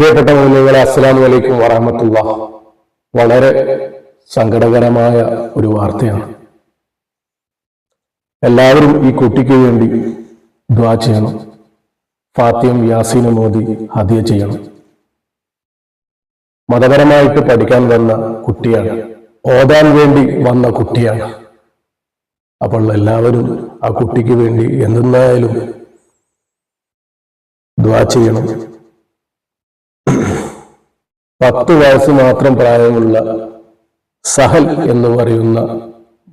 പ്രിയപ്പെട്ട മുന്നിങ്ങളെ അസ്സലാമു വലൈക്കും വറഹമത്തുള്ള. വളരെ സങ്കടകരമായ ഒരു വാർത്തയാണ്. എല്ലാവരും ഈ കുട്ടിക്ക് വേണ്ടി ദ്വാ ചെയ്യണം. ഫാത്തിയും യാസീനും മോദി ഹദിയ ചെയ്യണം. മതപരമായിട്ട് പഠിക്കാൻ വന്ന കുട്ടിയാണ്. ഓതാൻ വേണ്ടി വന്ന കുട്ടിയാണ്. അപ്പോൾ എല്ലാവരും ആ കുട്ടിക്ക് വേണ്ടി എന്തെന്നായാലും ദ്വാ ചെയ്യണം. പത്ത് വയസ്സ് മാത്രം പ്രായമുള്ള സഹൽ എന്ന് പറയുന്ന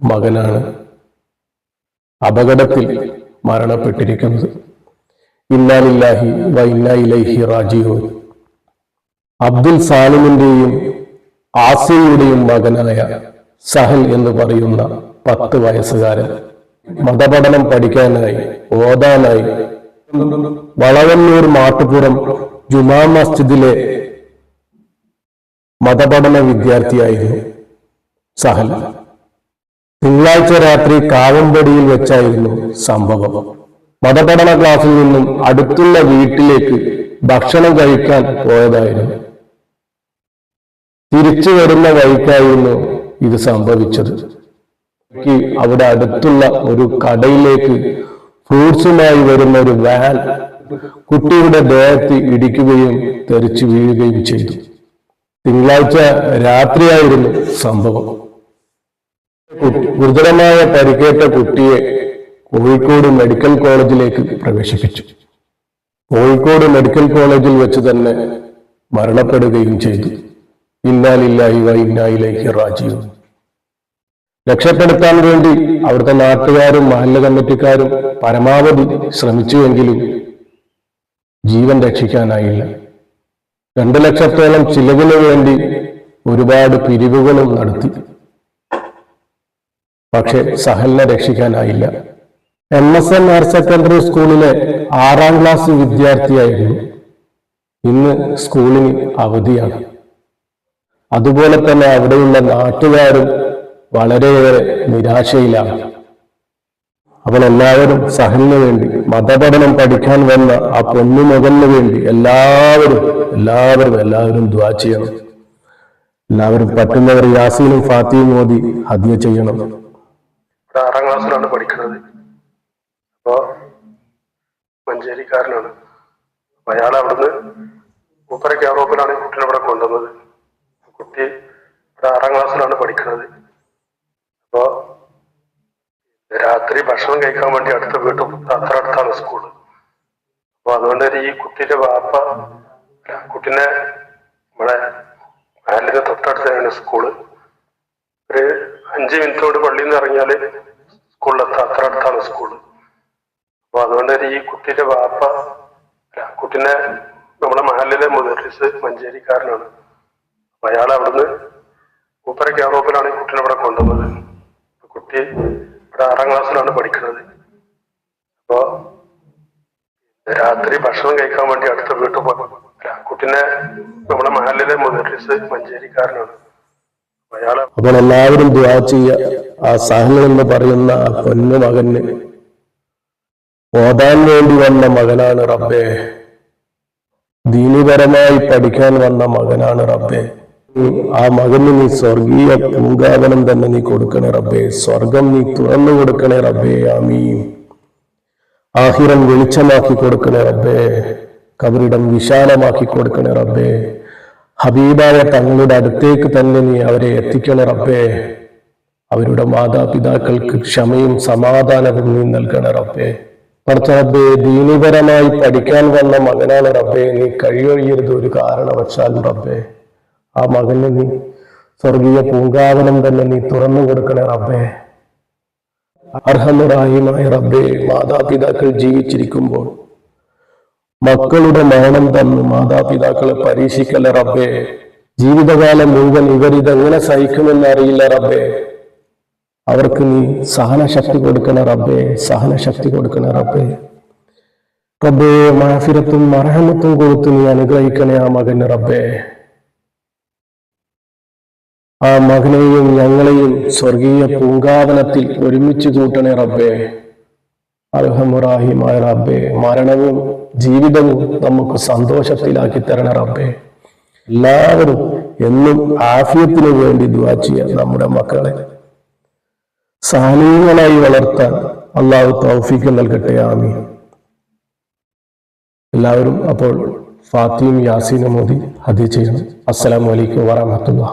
മകനാണ് അപകടത്തിൽ മരണപ്പെട്ടിരിക്കുന്നത്. ഇന്നാലില്ലാഹി വ റാജിയോ അബ്ദുൽ സാലിമിന്റെയും ആസിയുടെയും മകനായ സഹൽ എന്ന് പറയുന്ന പത്ത് വയസ്സുകാരൻ മതപഠനം പഠിക്കാനായി ഓതാനായി വളവന്നൂർ മാട്ടുപുറം ജുമാ മസ്ജിദിലെ മതപഠന വിദ്യാർത്ഥിയായിരുന്നു സഹൽ. തിങ്കളാഴ്ച രാത്രി കാവമ്പടിയിൽ വെച്ചായിരുന്നു സംഭവം. മതപഠന ക്ലാസ്സിൽ നിന്നും അടുത്തുള്ള വീട്ടിലേക്ക് ഭക്ഷണം കഴിക്കാൻ പോയതായിരുന്നു. തിരിച്ചു വരുന്ന വഴിക്കായിരുന്നു ഇത് സംഭവിച്ചത്. അവിടെ അടുത്തുള്ള ഒരു കടയിലേക്ക് ഫ്രൂട്ട്സുമായി വരുന്ന ഒരു വാൻ കുട്ടിയുടെ ദേഹത്ത് ഇടിക്കുകയും തെറിച്ചു വീഴുകയും ചെയ്തു. തിങ്കളാഴ്ച രാത്രിയായിരുന്നു സംഭവം. ഗുരുതരമായ പരിക്കേറ്റ കുട്ടിയെ കോഴിക്കോട് മെഡിക്കൽ കോളേജിലേക്ക് പ്രവേശിപ്പിച്ചു. കോഴിക്കോട് മെഡിക്കൽ കോളേജിൽ വെച്ച് തന്നെ മരണപ്പെടുകയും ചെയ്തു. ഇന്നാലില്ലായി വ ഇന്നായിലേക്ക് റാജീവ് രക്ഷപ്പെടുത്താൻ വേണ്ടി അവിടുത്തെ നാട്ടുകാരും മഹല്ല കമ്മിറ്റിക്കാരും പരമാവധി ശ്രമിച്ചുവെങ്കിലും ജീവൻ രക്ഷിക്കാനായില്ല. രണ്ടു ലക്ഷത്തോളം ചിലവിന് വേണ്ടി ഒരുപാട് പിരിവുകളും നടത്തി. പക്ഷെ സഹലിനെ രക്ഷിക്കാനായില്ല. M S N higher secondary സ്കൂളിലെ ആറാം ക്ലാസ് വിദ്യാർത്ഥിയായിരുന്നു. ഇന്ന് സ്കൂളിന് അവധിയാണ്. അതുപോലെ തന്നെ അവിടെയുള്ള നാട്ടുകാരും വളരെയേറെ നിരാശയിലാണ്. അപ്പോൾ എല്ലാവരും സഹലിന് വേണ്ടി മതപഠനം പഠിക്കാൻ വന്ന ആ പൊന്നു പൊന്നുമകന് വേണ്ടി എല്ലാവരും എല്ലാവരും എല്ലാവരും ദ്വാ ചെയ്യണം. എല്ലാവരും പറ്റുന്നവർ യാസീനും ഫാത്തിയും മോദി ഹദ്യ ചെയ്യണം. ആറാം ക്ലാസ്സിലാണ് പഠിക്കുന്നത്. അപ്പോ മഞ്ചേരിക്കാരനാണ്. അയാൾ അവിടുന്ന് മൂപ്പര കേറോപ്പിലാണ് കുട്ടീനെ ഇവിടെ കൊണ്ടുവന്നത്. കുട്ടി ആറാം ക്ലാസ്സിലാണ് പഠിക്കുന്നത്. അപ്പോ രാത്രി ഭക്ഷണം കഴിക്കാൻ വേണ്ടി അടുത്ത വീട്ടിൽ അത്ര അടുത്താണ് സ്കൂൾ അപ്പൊ അതുകൊണ്ട് ഈ കുട്ടിയുടെ വാപ്പ കുട്ടിനെ നമ്മളെ മഹലിന്റെ തൊട്ടടുത്താണ് സ്കൂൾ. ഒരു അഞ്ച് മിനിറ്റോട് പള്ളിയിൽ നിന്ന് ഇറങ്ങിയാൽ സ്കൂളിലെത്താം അത്ര അടുത്താണ് സ്കൂൾ. അപ്പൊ അതുകൊണ്ട് ഈ കുട്ടിയുടെ വാപ്പ കുട്ടിനെ നമ്മളെ മഹലിലെ മുദർസ് മഞ്ചേരിക്കാരനാണ്. അയാൾ അവിടുന്ന് മൂപ്പര ക്യാറോപ്പിലാണ് ഈ കുട്ടീനെ ഇവിടെ കൊണ്ടുവന്നത് കുട്ടി ഇവിടെ ആറാം ക്ലാസ്സിലാണ് പഠിക്കുന്നത്. അപ്പൊ രാത്രി ഭക്ഷണം കഴിക്കാൻ വേണ്ടി അടുത്ത വീട്ടിൽ പോയി. കുട്ടിനെ നമ്മുടെ മഹലിലെ മുദർസ് മഞ്ചേരിക്കാരനാണ്. അപ്പോൾ എല്ലാവരും ദ്വാ ചെയ്യ ആ സഹങ്ങൾ എന്ന് പറയുന്ന ആ കൊന്നു മകന് ഓതാൻ വേണ്ടി വന്ന മകനാണ് റബ്ബേ. ദീനിപരമായി പഠിക്കാൻ വന്ന മകനാണ് റബ്ബേ. ആ മകന് നീ സ്വർഗീയ പൂങ്കാവനം തന്നെ നീ കൊടുക്കണേ റബ്ബേ. സ്വർഗം നീ തുറന്നു കൊടുക്കണേ റബ്ബേ. ആമീൻ. ആഹിരം വെളിച്ചമാക്കി കൊടുക്കണേ റബ്ബേ. കബറിടം വിശാലമാക്കി കൊടുക്കണേ റബ്ബേ. ഹബീബായ തങ്ങളുടെ അടുത്തേക്ക് തന്നെ നീ അവരെ എത്തിക്കണേ റബ്ബേ. അവരുടെ മാതാപിതാക്കൾക്ക് ക്ഷമയും സമാധാനവും നീ നൽകണേ റബ്ബേ. റബ്ബേ ദീനിപരമായി പഠിക്കാൻ വന്ന മകനാണ് റബ്ബേ. നീ കഴിയൊഴിയരുത് ഒരു കാരണവശാലും റബ്ബേ. ആ മകന് നീ സ്വർഗീയ പൂങ്കാവനം തന്നെ നീ തുറന്നു കൊടുക്കണേ റബ്ബേ. അർഹമുറായിമായ റബ്ബേ മാതാപിതാക്കൾ ജീവിച്ചിരിക്കുമ്പോൾ മക്കളുടെ മരണം തന്നു മാതാപിതാക്കളെ പരീക്ഷിക്കല റബ്ബേ. ജീവിതകാലം മുഴുവൻ ഇവരിതെങ്ങനെ സഹിക്കുമെന്ന് അറിയില്ല റബ്ബേ. അവർക്ക് നീ സഹനശക്തി കൊടുക്കണ റബ്ബേ സഹനശക്തി കൊടുക്കണ റബ്ബേ. റബ്ബേ മാഫിരത്തും മറഹമത്തും കൊടുത്ത് നീ അനുഗ്രഹിക്കണേ ആ മകന് റബ്ബേ. ആ മകനെയും ഞങ്ങളെയും സ്വർഗീയ പൂങ്കാവനത്തിൽ ഒരുമിച്ച് കൂട്ടണേ റബ്ബേ. അർഹമുറാഹിമായ റബ്ബേ മരണവും ജീവിതവും നമുക്ക് സന്തോഷത്തിലാക്കി തരണ റബ്ബേ. എല്ലാവരും എന്നും ആഫിയത്തിനു വേണ്ടി ദുവാ ചെയ്യാൻ നമ്മുടെ മക്കളെ. സാലീങ്ങളായി വളർത്താൻ അള്ളാഹു തൗഫീക്ക് നൽകട്ടെ ആമി എല്ലാവരും അപ്പോൾ ഫാത്തിയും യാസീനും മോദി ഹദി ചെയ്യണം. അസ്സലാമലൈക്കും വറഹമത്തുള്ള